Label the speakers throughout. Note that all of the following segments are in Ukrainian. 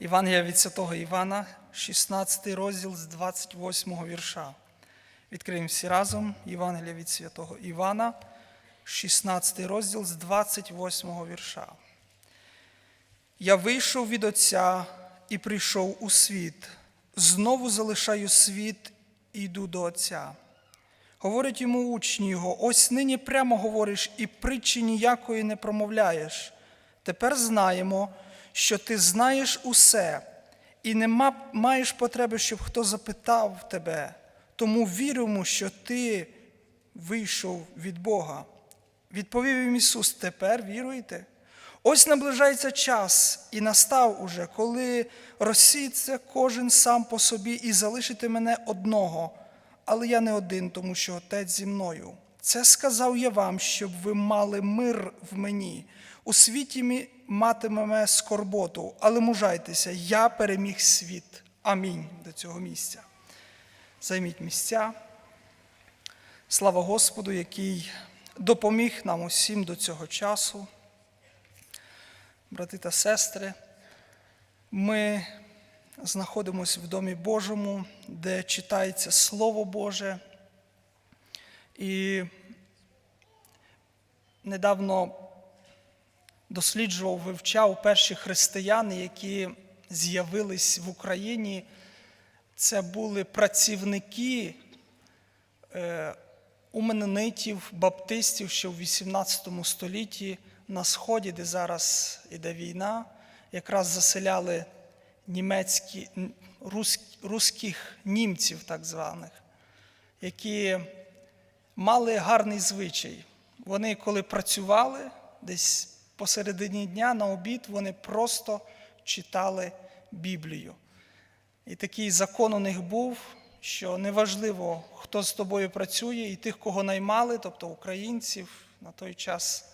Speaker 1: Євангелія від Святого Івана, 16 розділ з 28 вірша. Відкриємо всі разом Євангелія від Святого Івана, 16 розділ з 28 вірша. Я вийшов від Отця і прийшов у світ. Знову залишаю світ і йду до Отця. Говорять йому учні його, ось нині прямо говориш і притчі ніякої не промовляєш. Тепер знаємо, що ти знаєш усе, і не маєш потреби, щоб хто запитав тебе. Тому віримо, що ти вийшов від Бога. Відповів їм Ісус, тепер віруєте? Ось наближається час, і настав уже, коли розсіється кожен сам по собі і залишите мене одного, але я не один, тому що Отець зі мною. Це сказав я вам, щоб ви мали мир в мені. У світі матимемо скорботу, але мужайтеся, я переміг світ. Амінь до цього місця. Займіть місця. Слава Господу, який допоміг нам усім до цього часу. Брати та сестри, ми знаходимося в Домі Божому, де читається Слово Боже. І недавно досліджував, вивчав перші християни, які з'явились в Україні. Це були працівники е, у менонитів, баптистів, що в 18 столітті на Сході, де зараз іде війна, якраз заселяли німецькі, руських німців, так званих, які мали гарний звичай. Вони, коли працювали десь посередині дня на обід, вони просто читали Біблію. І такий закон у них був, що неважливо, хто з тобою працює, і тих, кого наймали, тобто українців, на той час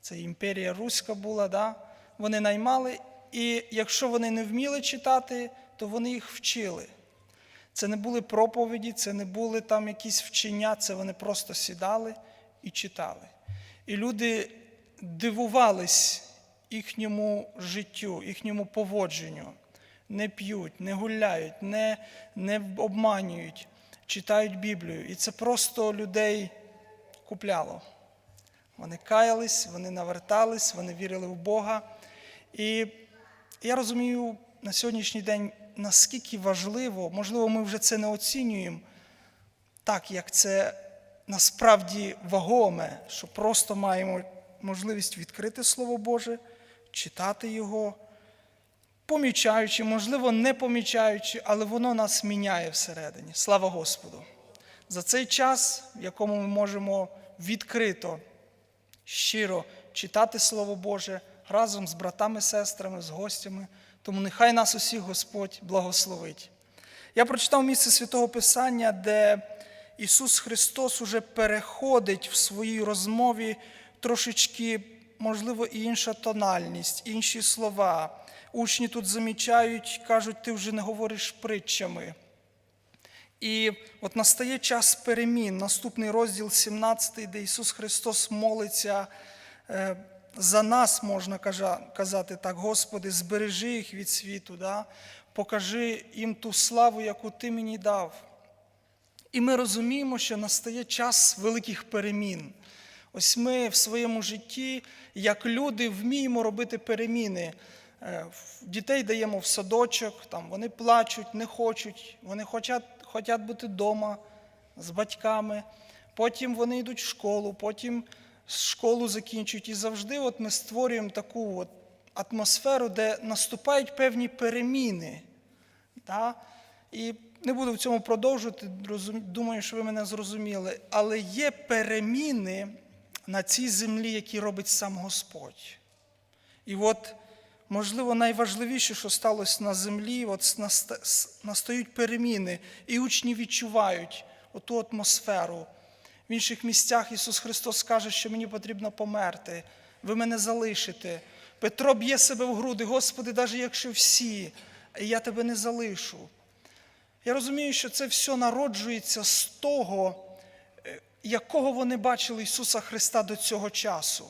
Speaker 1: це імперія Руська була, да? вони наймали, і якщо вони не вміли читати, то вони їх вчили. Це не були проповіді, це не були там якісь вчення, це вони просто сідали і читали. І люди дивувались їхньому життю, їхньому поводженню. Не п'ють, не гуляють, не, не обманюють, читають Біблію. І це просто людей купляло. Вони каялись, вони навертались, вони вірили в Бога. І я розумію на сьогоднішній день, наскільки важливо, можливо, ми вже це не оцінюємо, так як це насправді вагоме, що просто маємо можливість відкрити Слово Боже, читати його, помічаючи, можливо, не помічаючи, але воно нас міняє всередині. Слава Господу! За цей час, в якому ми можемо відкрито, щиро читати Слово Боже разом з братами, сестрами, з гостями. Тому нехай нас усіх Господь благословить. Я прочитав місце Святого Писання, де Ісус Христос уже переходить в своїй розмові трошечки, можливо, і інша тональність, інші слова. Учні тут замічають, кажуть, ти вже не говориш притчами. І от настає час перемін, наступний розділ 17, де Ісус Христос молиться е, за нас, можна казати так, Господи, збережи їх від світу, да? покажи їм ту славу, яку Ти мені дав. І ми розуміємо, що настає час великих перемін. Ось ми в своєму житті, як люди, вміємо робити переміни. Е, Дітей даємо в садочок, там вони плачуть, не хочуть, вони хочуть, хочуть бути вдома з батьками. Потім вони йдуть в школу, потім школу закінчують. І завжди от ми створюємо таку от атмосферу, де наступають певні переміни. Да? І не буду в цьому продовжувати, думаю, що ви мене зрозуміли. Але є переміни на цій землі, які робить сам Господь. І от, можливо, найважливіше, що сталося на землі, от настають переміни, і учні відчувають оту атмосферу. В інших місцях Ісус Христос каже, що мені потрібно померти, ви мене залишите. Петро б'є себе в груди, Господи, навіть якщо всі, я тебе не залишу. Я розумію, що це все народжується з того, е, якого вони бачили Ісуса Христа до цього часу.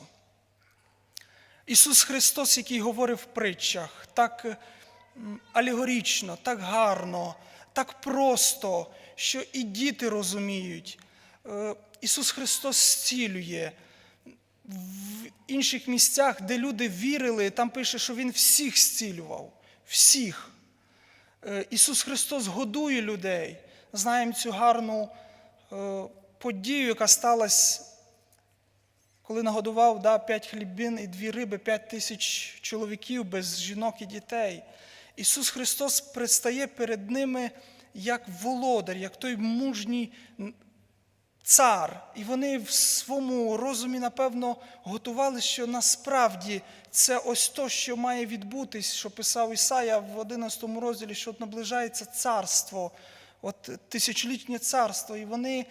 Speaker 1: Ісус Христос, який говорив в притчах, так м, алегорично, так гарно, так просто, що і діти розуміють. Е, Ісус Христос зцілює. В інших місцях, де люди вірили, там пише, що Він всіх зцілював. Всіх. Е, Ісус Христос годує людей. Знаємо цю гарну е, подію, яка сталася, коли нагодував да, п'ять хлібин і дві риби, п'ять тисяч чоловіків без жінок і дітей. Ісус Христос предстає перед ними як володар, як той мужній цар. І вони в своєму розумі, напевно, готували, що насправді це ось то, що має відбутись, що писав Ісая в 11 розділі, що от наближається царство, от тисячолітнє царство. І вони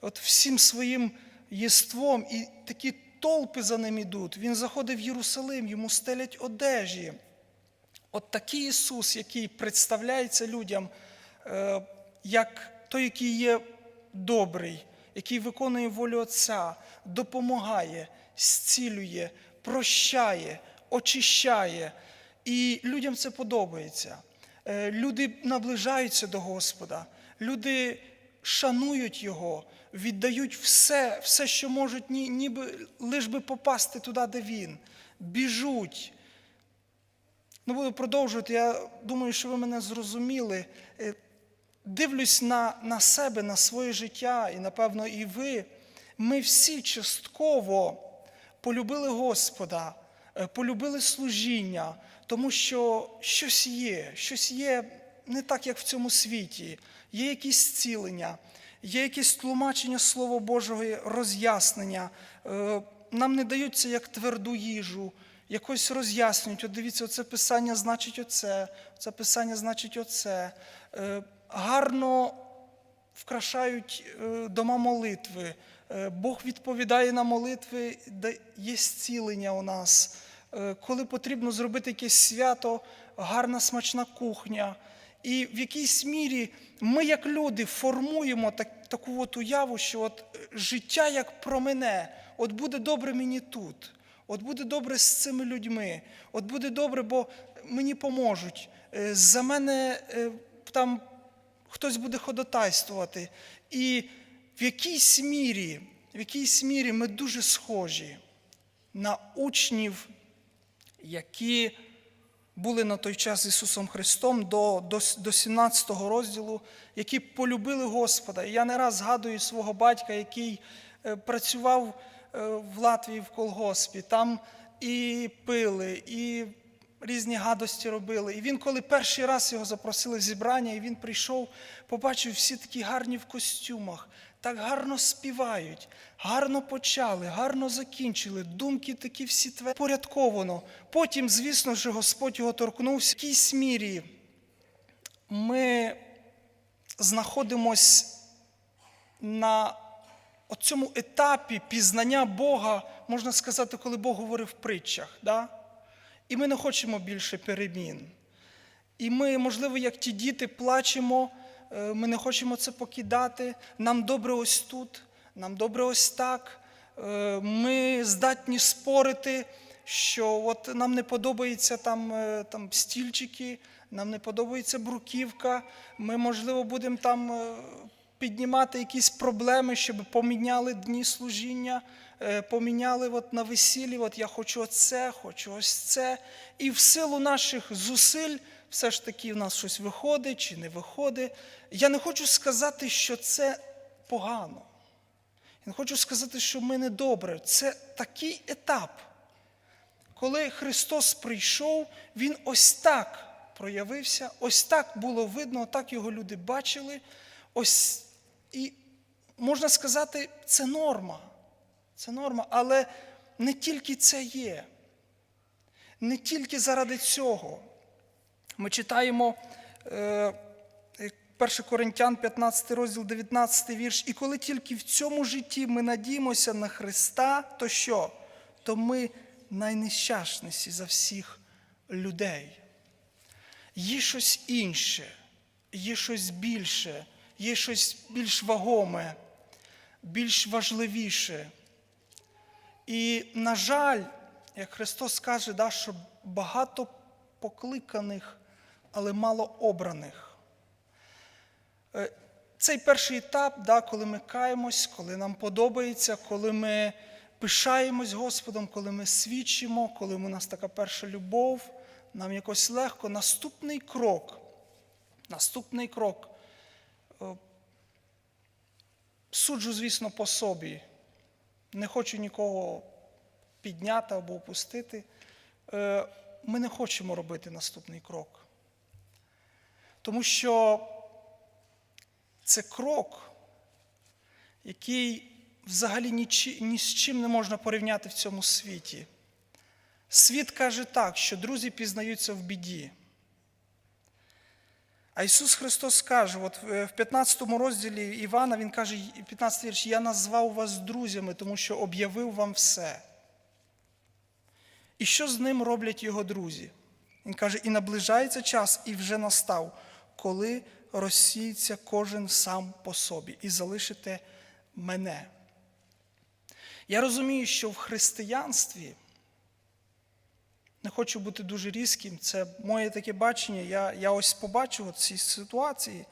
Speaker 1: от всім своїм єством, і такі толпи за ним ідуть. Він заходить в Єрусалим, йому стелять одежі. От такий Ісус, який представляється людям е, як той, який є добрий, який виконує волю Отця, допомагає, зцілює, прощає, очищає. І людям це подобається. Е, Люди наближаються до Господа, люди шанують Його, віддають все, все що можуть, ні- ніби лиш би попасти туди, де Він, біжуть. Ну, буду продовжувати. Я думаю, що ви мене зрозуміли. Е, Дивлюсь на, на себе, на своє життя, і, напевно, і ви. Ми всі частково полюбили Господа, е, полюбили служіння, тому що щось є, щось є не так, як в цьому світі. Є якісь зцілення, є якісь тлумачення Слова Божого, роз'яснення. Е, Нам не дають це як тверду їжу якось роз'яснюють. От дивіться, оце писання значить оце, це писання значить оце. Гарно вкрашають е, дома молитви. Е, Бог відповідає на молитви, де є зцілення у нас. Е, Коли потрібно зробити якесь свято, гарна смачна кухня. І в якійсь мірі ми, як люди, формуємо так, таку от уяву, що от життя як про мене, от буде добре мені тут. От буде добре з цими людьми, от буде добре, бо мені поможуть. За мене там хтось буде ходатайствувати. І в якійсь мірі, в якійсь мірі ми дуже схожі на учнів, які були на той час Ісусом Христом до, до, до 17 розділу, які полюбили Господа. І я не раз згадую свого батька, який е, працював е, в Латвії в колгоспі. Там і пили, і різні гадості робили. І він, коли перший раз його запросили в зібрання, і він прийшов, побачив всі такі гарні в костюмах, так гарно співають, гарно почали, гарно закінчили, думки такі всі порядковано. Потім, звісно ж, Господь його торкнувся. В якійсь мірі ми знаходимось на цьому етапі пізнання Бога, можна сказати, коли Бог говорив в притчах. Да? І ми не хочемо більше перемін. І ми, можливо, як ті діти, плачемо, е, ми не хочемо це покидати. Нам добре ось тут, нам добре ось так. Е, Ми здатні спорити, що от нам не подобаються там, е, там стільчики, нам не подобається бруківка. Ми, можливо, будемо там піднімати якісь проблеми, щоб поміняли дні служіння, поміняли от на весіллі, от я хочу оце, хочу ось це. І в силу наших зусиль все ж таки в нас щось виходить чи не виходить. Я не хочу сказати, що це погано. Я не хочу сказати, що ми не добре. Це такий етап. Коли Христос прийшов, Він ось так проявився, ось так було видно, так його люди бачили. Ось і можна сказати, це норма. Це норма, але не тільки це є. Не тільки заради цього. Ми читаємо е, 1 Коринтян, 15 розділ, 19 вірш. І коли тільки в цьому житті ми надіємося на Христа, то що? То ми найнещасніші за всіх людей. Є щось інше, є щось більше, є щось більш вагоме, більш важливіше. І, на жаль, як Христос каже, да, що багато покликаних, але мало обраних. Е, Цей перший етап, да, коли ми каємось, коли нам подобається, коли ми пишаємось Господом, коли ми свідчимо, коли у нас така перша любов, нам якось легко. Наступний крок. Наступний крок. Е, Суджу, звісно, по собі. Не хочу нікого підняти або опустити. Е, Ми не хочемо робити наступний крок. Тому що це крок, який взагалі ні, ні з чим не можна порівняти в цьому світі. Світ каже так, що друзі пізнаються в біді. А Ісус Христос каже, от в в 15 розділі Івана Він каже, 15 вірш, я назвав вас друзями, тому що об'явив вам все. І що з ним роблять його друзі? Він каже, і наближається час, і вже настав, коли розсіється кожен сам по собі, і залишите мене. Я розумію, що в християнстві не хочу бути дуже різким, це моє таке бачення. Я, я ось побачив у цій ситуації,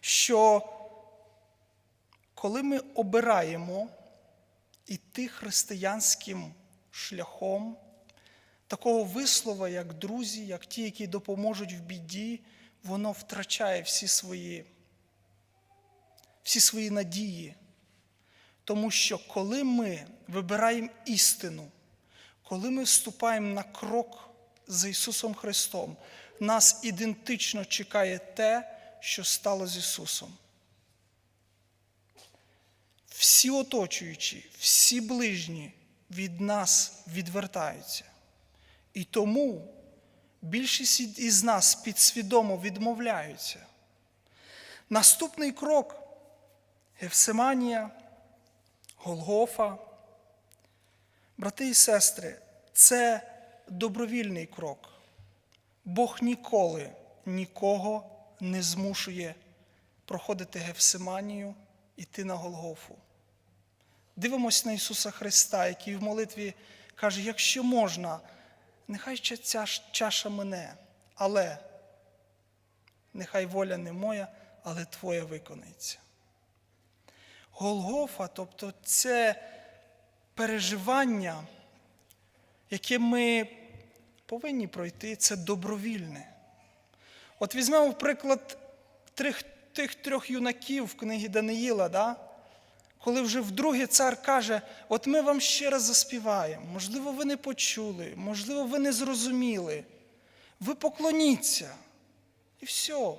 Speaker 1: що коли ми обираємо іти християнським шляхом, такого вислова, як друзі, як ті, які допоможуть в біді, воно втрачає всі свої, всі свої надії. Тому що коли ми вибираємо істину, коли ми вступаємо на крок з Ісусом Христом, нас ідентично чекає те, що стало з Ісусом. Всі оточуючі, всі ближні від нас відвертаються. І тому більшість із нас підсвідомо відмовляються. Наступний крок Гефсиманія, Голгофа. Брати і сестри, це добровільний крок. Бог ніколи нікого не змушує проходити Гефсиманію, іти на Голгофу. Дивимось на Ісуса Христа, який в молитві каже: якщо можна, нехай ще ця чаша мене, але нехай воля не моя, але Твоя виконається. Голгофа, тобто це переживання, яке ми повинні пройти, це добровільне. От візьмемо, приклад трьох, тих трьох юнаків в книгі Даниїла, да? коли вже вдруге цар каже, от ми вам ще раз заспіваємо, можливо, ви не почули, можливо, ви не зрозуміли. Ви поклоніться. І все.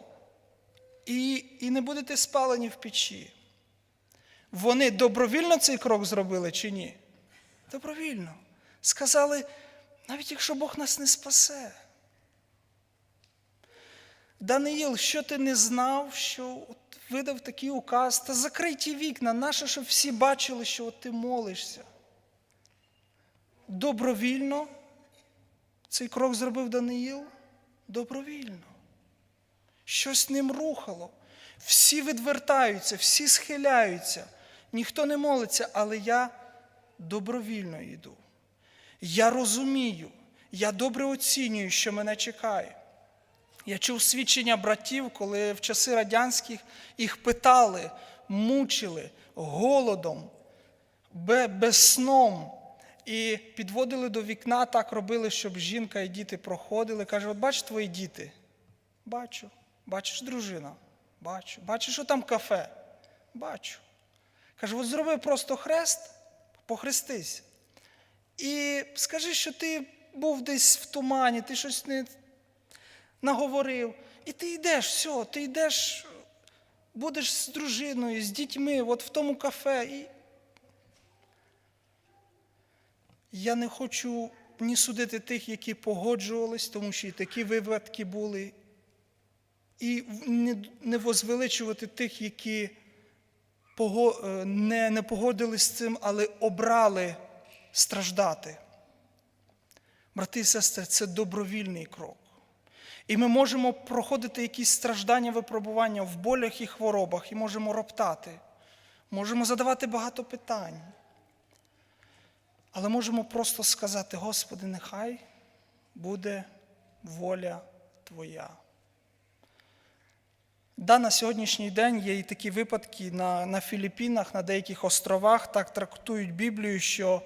Speaker 1: І, і не будете спалені в печі. Вони добровільно цей крок зробили чи ні? Добровільно. Сказали, навіть якщо Бог нас не спасе. Даниїл, що ти не знав, що от видав такий указ, та закрий ті вікна, наше, щоб всі бачили, що от ти молишся. Добровільно цей крок зробив Даниїл? Добровільно. Щось ним рухало. Всі відвертаються, всі схиляються, ніхто не молиться, але я добровільно йду. Я розумію, я добре оцінюю, що мене чекає. Я чув свідчення братів, коли в часи радянських їх питали, мучили голодом, без сном. І підводили до вікна, так робили, щоб жінка і діти проходили. Каже: от бачиш твої діти? Бачу. Бачиш, дружина? Бачу. Бачиш, що там кафе? Бачу. Каже, от зроби просто хрест, похрестись. І скажи, що ти був десь в тумані, ти щось не наговорив. І ти йдеш, все, ти йдеш, будеш з дружиною, з дітьми, от в тому кафе. І я не хочу ні судити тих, які погоджувались, тому що і такі випадки були, і не, возвеличувати тих, які не, не погодились з цим, але обрали страждати. Брати і сестри, це добровільний крок. І ми можемо проходити якісь страждання, випробування в болях і хворобах, і можемо роптати, можемо задавати багато питань. Але можемо просто сказати, Господи, нехай буде воля Твоя. Да, на сьогоднішній день є і такі випадки на, на Філіппінах, на деяких островах, так трактують Біблію, що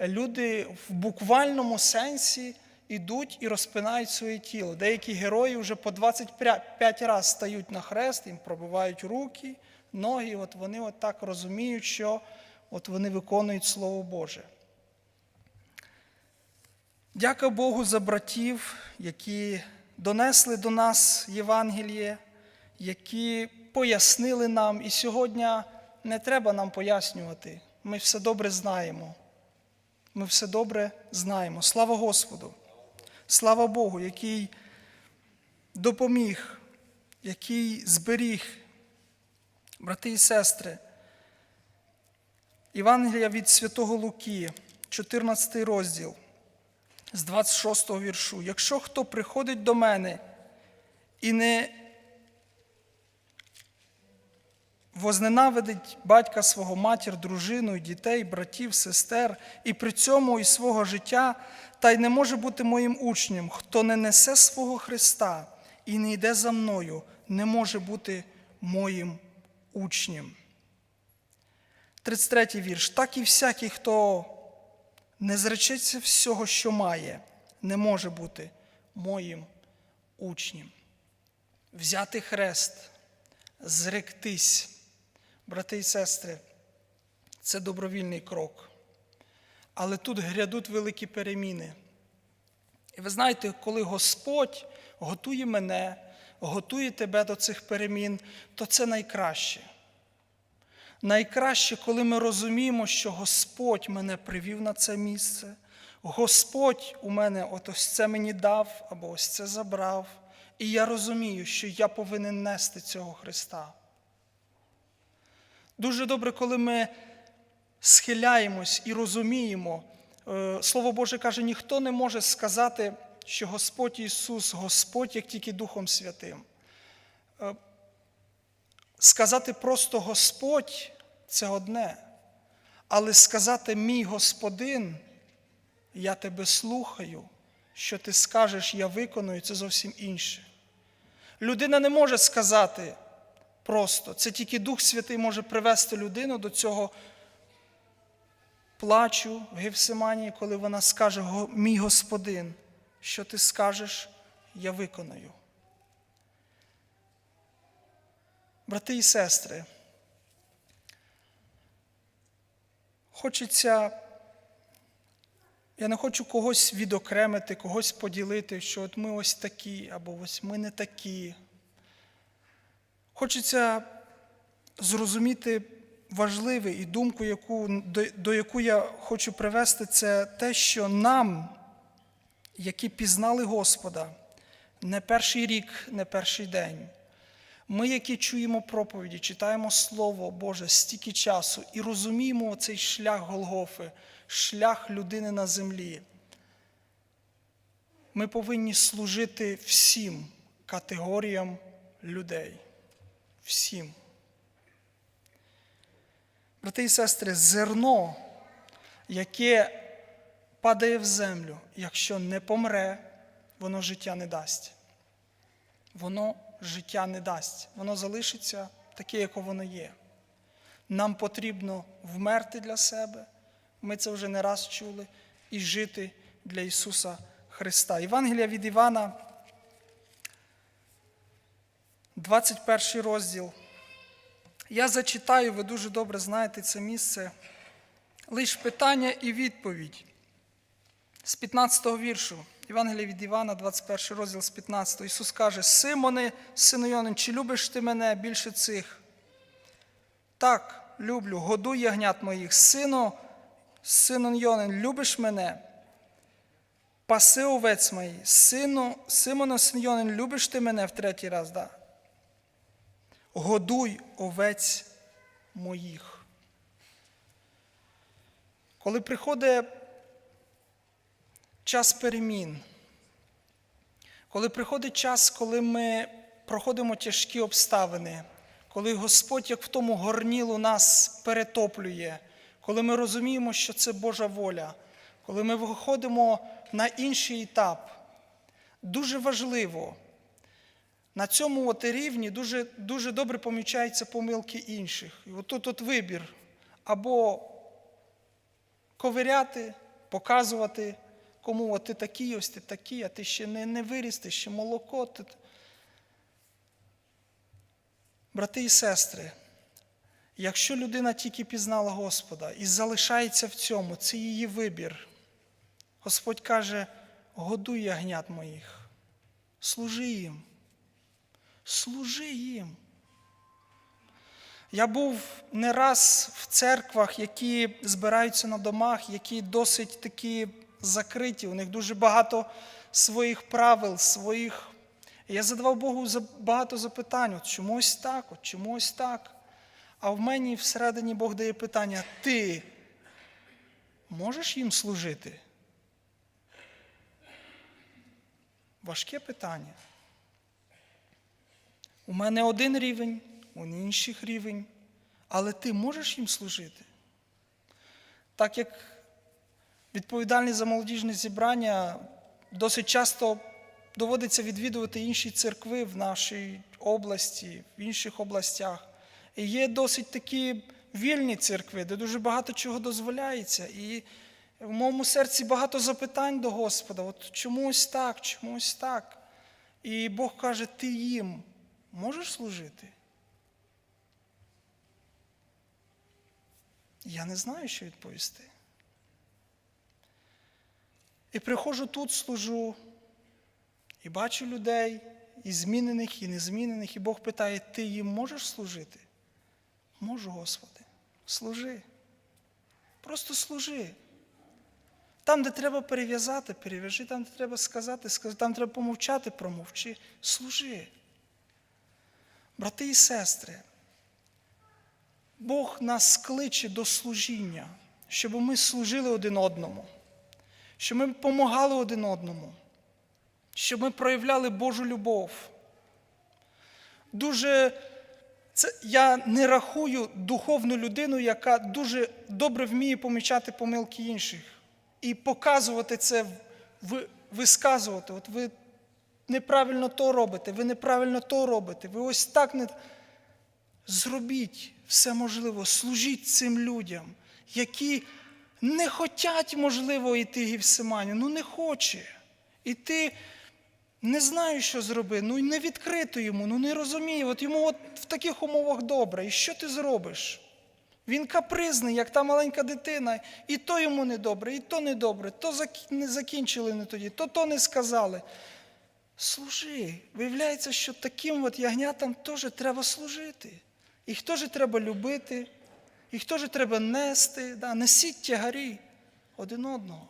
Speaker 1: люди в буквальному сенсі йдуть і розпинають своє тіло. Деякі герої вже по 25 разів стають на хрест, їм пробивають руки, ноги. От вони от так розуміють, що от вони виконують Слово Боже. Дяка Богу за братів, які донесли до нас Євангеліє, які пояснили нам. І сьогодні не треба нам пояснювати. Ми все добре знаємо. Ми все добре знаємо. Слава Господу! Слава Богу, який допоміг, який зберіг, брати і сестри. Євангелія від Святого Луки, 14 розділ з 26 віршу. Якщо хто приходить до мене і не возненавидить батька свого матір, дружину, дітей, братів, сестер, і при цьому і свого життя, та й не може бути моїм учнем, хто не несе свого Христа і не йде за мною, не може бути моїм учнем. 33 вірш. Так і всякий, хто не зречеться всього, що має, не може бути моїм учнем. Взяти хрест, зректись, брати і сестри, це добровільний крок. Але тут грядуть великі переміни. І ви знаєте, коли Господь готує мене, готує тебе до цих перемін, то це найкраще. Найкраще, коли ми розуміємо, що Господь мене привів на це місце, Господь у мене от ось це мені дав або ось це забрав, і я розумію, що я повинен нести цього Христа. Дуже добре, коли ми схиляємось і розуміємо. Е, Слово Боже каже, ніхто не може сказати, що Господь Ісус, Господь, як тільки Духом Святим. Е, Сказати просто Господь це одне, але сказати мій Господин, я тебе слухаю, що ти скажеш, я виконую, це зовсім інше. Людина не може сказати просто, це тільки Дух Святий може привести людину до цього плачу в Гевсиманії, коли вона скаже, мій Господин, що ти скажеш, я виконую. Брати і сестри, хочеться, я не хочу когось відокремити, когось поділити, що от ми ось такі, або ось ми не такі. Хочеться зрозуміти важливе і думку, яку, до, до яку я хочу привести, це те, що нам, які пізнали Господа, не перший рік, не перший день. Ми, які чуємо проповіді, читаємо Слово Боже стільки часу і розуміємо цей шлях Голгофи, шлях людини на землі. Ми повинні служити всім категоріям людей. Всім. Брати і сестри, зерно, яке падає в землю, якщо не помре, воно життя не дасть. Воно життя не дасть. Воно залишиться таке, яке воно є. Нам потрібно вмерти для себе. Ми це вже не раз чули, і жити для Ісуса Христа. Євангелія від Івана, 21 розділ. Я зачитаю, ви дуже добре знаєте це місце. Лиш питання і відповідь з 15 го віршу. Євангелія від Івана, 21 розділ з 15. Ісус каже: Симоне, сину Йонин, чи любиш ти мене більше цих? Так, люблю, годуй ягнят моїх. Сину, сину Йонин, любиш мене? Паси овець мої. Сину, Симоне, син Йонин, любиш ти мене в третій раз? Да. Годуй овець моїх. Коли приходить час перемін, коли приходить час, коли ми проходимо тяжкі обставини, коли Господь, як в тому горнілу, нас перетоплює, коли ми розуміємо, що це Божа воля, коли ми виходимо на інший етап, дуже важливо на цьому от рівні дуже, дуже добре помічаються помилки інших. І от от вибір або ковиряти, показувати, кому от ти такий, ось ти такий, а ти ще не, не виріс, ти ще молоко. Ти... Брати і сестри, якщо людина тільки пізнала Господа і залишається в цьому, це її вибір. Господь каже, годуй ягнят моїх, служи їм, служи їм. Я був не раз в церквах, які збираються на домах, які досить такі закриті, у них дуже багато своїх правил, своїх. Я задавав Богу багато запитань, от чому ось так, от чому ось так. А в мені всередині Бог дає питання: ти можеш їм служити? Важке питання. У мене один рівень, у інших рівень, але ти можеш їм служити? Так як відповідальний за молодіжне зібрання, досить часто доводиться відвідувати інші церкви в нашій області, в інших областях. І є досить такі вільні церкви, де дуже багато чого дозволяється. І в моєму серці багато запитань до Господа. От чому ось так, чому ось так? І Бог каже, ти їм можеш служити? Я не знаю, що відповісти. І приходжу тут, служу, і бачу людей, і змінених, і незмінених, і Бог питає, ти їм можеш служити? Можу, Господи, служи. Просто служи. Там, де треба перев'язати, перев'яжи, там, де треба сказати, скажи, там треба помовчати, промовчи. Служи. Брати і сестри, Бог нас кличе до служіння, щоб ми служили один одному, щоб ми допомагали один одному, щоб ми проявляли Божу любов. Дуже це, я не рахую духовну людину, яка дуже добре вміє помічати помилки інших і показувати це, висказувати. От ви неправильно то робите, ви неправильно то робите, ви ось так не. Зробіть все можливо, служіть цим людям, які не хочуть, можливо, йти Гівсиманю, ну не хоче. І ти не знаю, що зроби, ну не відкрито йому, ну не розуміє. От йому от в таких умовах добре. І що ти зробиш? Він капризний, як та маленька дитина, і то йому не добре, і то не добре, то не закінчили не тоді, то то не сказали. Служи. Виявляється, що таким от ягнятам теж треба служити. Їх теж треба любити, їх теж треба нести. Да? Несіть тягарі один одного.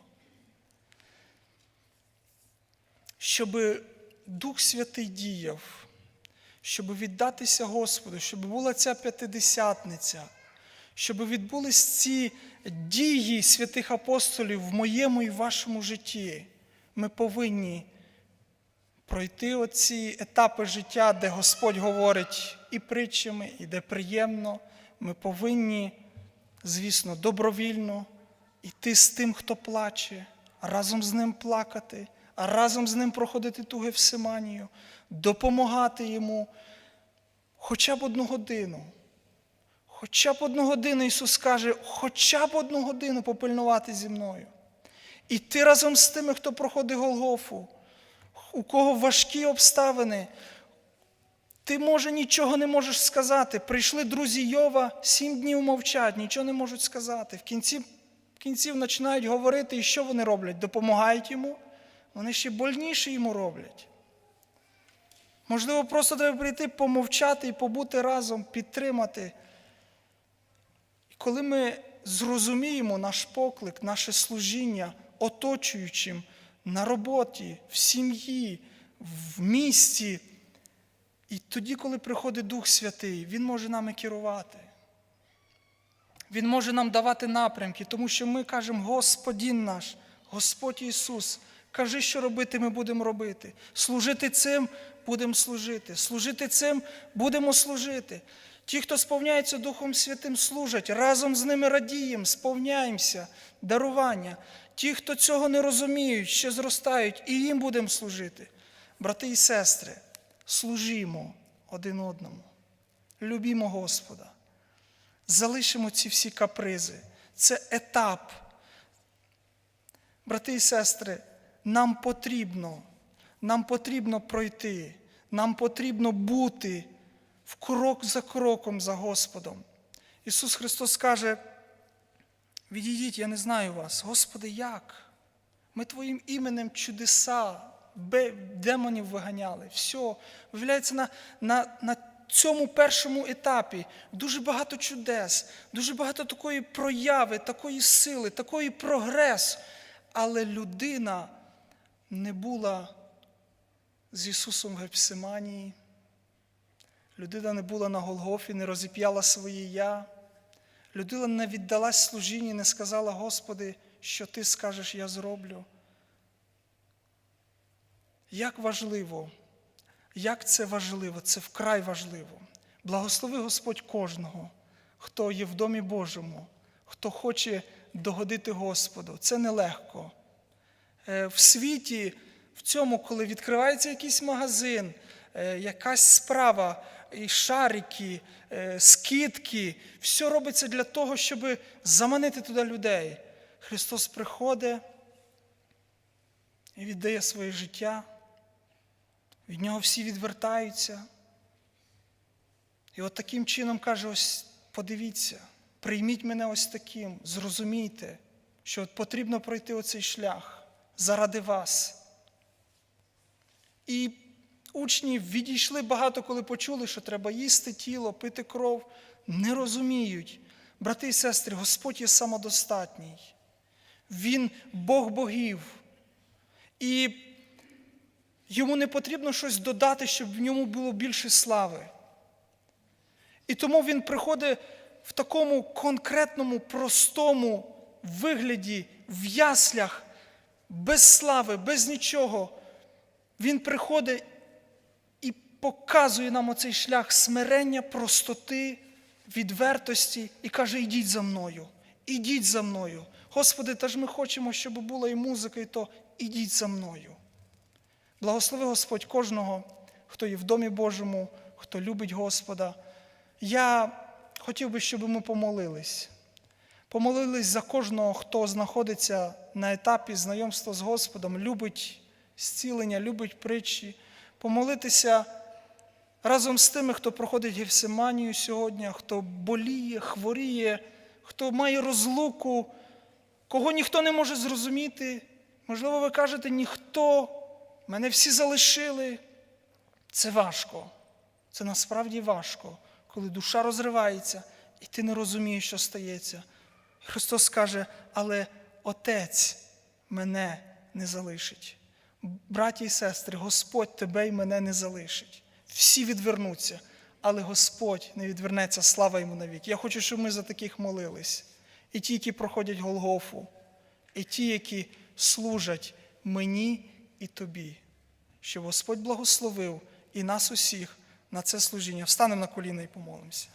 Speaker 1: Щоб Дух Святий діяв, щоб віддатися Господу, щоб була ця п'ятидесятниця, щоб відбулись ці дії святих апостолів в моєму і вашому житті. Ми повинні пройти оці етапи життя, де Господь говорить і притчами, і де приємно. Ми повинні, звісно, добровільно йти з тим, хто плаче, разом з ним плакати, а разом з ним проходити ту Гефсиманію, допомагати йому хоча б одну годину. Хоча б одну годину Ісус каже, хоча б одну годину попильнувати зі мною. І ти разом з тими, хто проходить Голгофу, у кого важкі обставини, ти, може, нічого не можеш сказати. Прийшли друзі Йова, сім днів мовчать, нічого не можуть сказати. В кінці в кінців починають говорити, і що вони роблять? Допомагають йому, вони ще больніше йому роблять. Можливо, просто треба прийти помовчати і побути разом, підтримати. І коли ми зрозуміємо наш поклик, наше служіння оточуючим на роботі, в сім'ї, в місті, і тоді, коли приходить Дух Святий, Він може нами керувати. Він може нам давати напрямки, тому що ми кажемо, Господин наш, Господь Ісус, кажи, що робити, ми будемо робити. Служити цим будемо служити. Служити цим будемо служити. Ті, хто сповняється Духом Святим, служать, разом з ними радіємо, сповняємося, дарування. Ті, хто цього не розуміють, ще зростають, і їм будемо служити. Брати і сестри, служімо один одному, любімо Господа, залишимо ці всі капризи. Це етап. Брати і сестри, нам потрібно, нам потрібно пройти, нам потрібно бути в крок за кроком за Господом. Ісус Христос каже, відійдіть, я не знаю вас. Господи, як? Ми Твоїм іменем чудеса, демонів виганяли. Все, виявляється, на, на, на цьому першому етапі дуже багато чудес, дуже багато такої прояви, такої сили, такої прогресу. Але людина не була з Ісусом в Гепсиманії. Людина не була на Голгофі, не розіп'яла своє я. Людина не віддалась служінні, не сказала, Господи, що Ти скажеш, я зроблю. Як важливо, як це важливо, це вкрай важливо. Благослови Господь кожного, хто є в домі Божому, хто хоче догодити Господу. Це нелегко. Е, В світі, в цьому, коли відкривається якийсь магазин, е, якась справа, і шарики, е, скидки, все робиться для того, щоб заманити туди людей. Христос приходить і віддає своє життя. Від нього всі відвертаються. І от таким чином каже: ось подивіться, прийміть мене ось таким, зрозумійте, що от потрібно пройти оцей шлях заради вас. І учні відійшли багато, коли почули, що треба їсти тіло, пити кров, не розуміють. Брати і сестри, Господь є самодостатній. Він Бог богів. І йому не потрібно щось додати, щоб в ньому було більше слави. І тому він приходить в такому конкретному, простому вигляді, в яслях, без слави, без нічого. Він приходить показує нам оцей шлях смирення, простоти, відвертості і каже: ідіть за мною, ідіть за мною. Господи, та ж ми хочемо, щоб була і музика, і то ідіть за мною. Благослови Господь кожного, хто є в домі Божому, хто любить Господа. Я хотів би, щоб ми помолились. Помолились за кожного, хто знаходиться на етапі знайомства з Господом, любить зцілення, любить притчі. Помолитися разом з тими, хто проходить Гефсиманію сьогодні, хто боліє, хворіє, хто має розлуку, кого ніхто не може зрозуміти. Можливо, ви кажете, ніхто, мене всі залишили. Це важко. Це насправді важко, коли душа розривається, і ти не розумієш, що стається. Христос каже, але Отець мене не залишить. Браті і сестри, Господь тебе і мене не залишить. Всі відвернуться, але Господь не відвернеться, слава йому навік. Я хочу, щоб ми за таких молились. І ті, які проходять Голгофу, і ті, які служать мені і тобі, щоб Господь благословив і нас усіх на це служіння. Встанемо на коліна і помолимося.